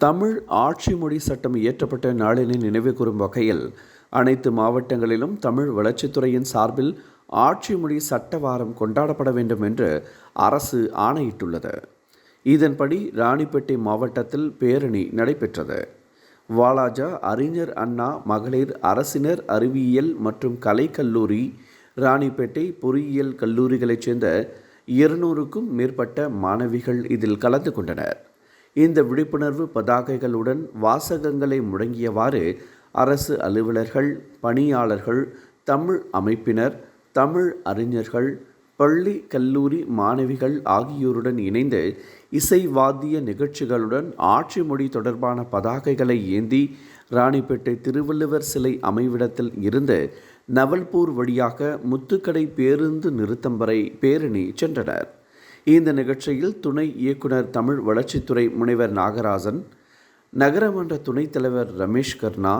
தமிழ் ஆட்சி மொழி சட்டம் இயற்றப்பட்ட நாளினை நினைவு கூறும் வகையில் அனைத்து மாவட்டங்களிலும் தமிழ் வளர்ச்சித்துறையின் சார்பில் ஆட்சி மொழி சட்ட வாரம் கொண்டாடப்பட வேண்டும் என்று அரசு ஆணையிட்டுள்ளது. இதன்படி ராணிப்பேட்டை மாவட்டத்தில் பேரணி நடைபெற்றது. வாலாஜா அறிஞர் அண்ணா மகளிர் அரசினர் அறிவியல் மற்றும் கலைக்கல்லூரி ராணிப்பேட்டை பொறியியல் கல்லூரிகளைச் சேர்ந்த இருநூறுக்கும் மேற்பட்ட மாணவிகள் இதில் கலந்து கொண்டனர். இந்த விழிப்புணர்வு பதாகைகளுடன் வாசகங்களை முழங்கியவாறு அரசு அலுவலர்கள் பணியாளர்கள் தமிழ் அமைப்பினர் தமிழ் அறிஞர்கள் பள்ளி கல்லூரி மாணவிகள் ஆகியோருடன் இணைந்து இசைவாத்திய நிகழ்ச்சிகளுடன் ஆட்சி மொழி தொடர்பான பதாகைகளை ஏந்தி ராணிப்பேட்டை திருவள்ளுவர் சிலை அமைவிடத்தில் இருந்து நவல்பூர் வழியாக முத்துக்கடை பேருந்து நிறுத்தம் வரை பேரணி சென்றனர். இந்த நிகழ்ச்சியில் துணை இயக்குனர் தமிழ் வளர்ச்சித்துறை முனைவர் நாகராஜன் நகரமன்ற துணைத் தலைவர் ரமேஷ் கர்ணா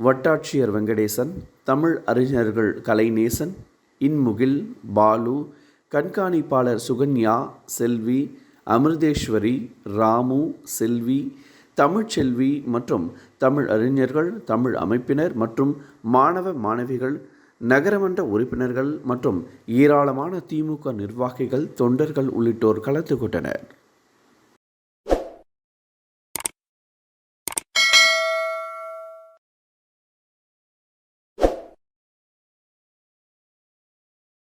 வட்டாட்சியர் வெங்கடேசன் தமிழ் அறிஞர்கள் கலைநேசன் இன்முகில் பாலு கண்காணிப்பாளர் சுகன்யா செல்வி அமிர்தேஸ்வரி ராமு செல்வி தமிழ்ச்செல்வி மற்றும் தமிழ் அறிஞர்கள் தமிழ் அமைப்பினர் மற்றும் மாணவ மாணவிகள் நகரமன்ற உறுப்பினர்கள் மற்றும் ஏராளமான திமுக நிர்வாகிகள் தொண்டர்கள் உள்ளிட்டோர் கலந்து கொண்டனர்.